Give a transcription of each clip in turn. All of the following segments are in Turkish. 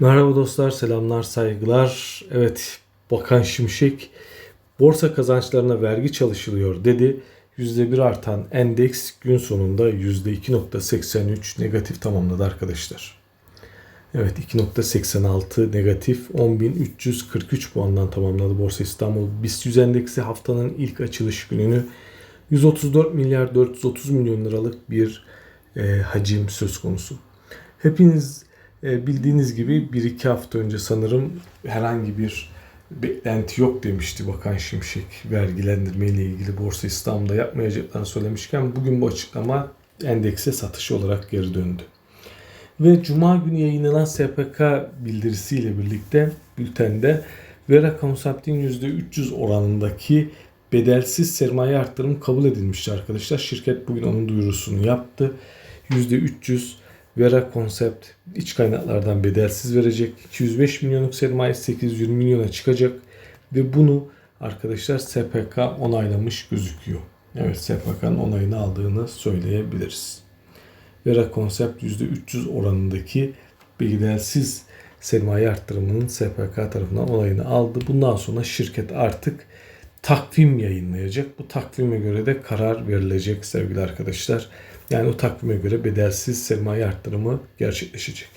Merhaba dostlar, selamlar, saygılar. Evet, Bakan Şimşek borsa kazançlarına vergi çalışılıyor dedi. %1 artan endeks gün sonunda %2.83 negatif tamamladı arkadaşlar. Evet 2.86 negatif 10.343 puandan tamamladı Borsa İstanbul BIST 100 endeksi haftanın ilk açılış gününü 134 milyar 430 milyon liralık bir e, hacim söz konusu. Hepiniz bildiğiniz gibi 1-2 hafta önce sanırım herhangi bir beklenti yok demişti Bakan Şimşek vergilendirme ile ilgili Borsa İstanbul'da yapmayacaklarını söylemişken bugün bu açıklama endekse satış olarak geri döndü. Ve Cuma günü yayınlanan SPK bildirisiyle birlikte bültende Vera Concept'in %300 oranındaki bedelsiz sermaye arttırımı kabul edilmişti arkadaşlar. Şirket bugün onun duyurusunu yaptı. %300 Vera Concept iç kaynaklardan bedelsiz verecek. 205 milyonluk sermaye 820 milyona çıkacak. Ve bunu arkadaşlar SPK onaylamış gözüküyor. Evet SPK'nın onayını aldığını söyleyebiliriz. Vera Concept %300 oranındaki bedelsiz sermaye arttırımının SPK tarafından onayını aldı. Bundan sonra şirket artık takvim yayınlayacak. Bu takvime göre de karar verilecek sevgili arkadaşlar. Yani o takvime göre bedelsiz sermaye arttırımı gerçekleşecek.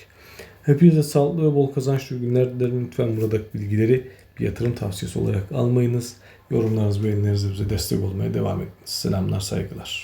Hepinize sağlıklı ve bol kazançlı günler dilerim. Lütfen buradaki bilgileri bir yatırım tavsiyesi olarak almayınız. Yorumlarınız, beğenileriniz bize destek olmaya devam ediniz. Selamlar, saygılar.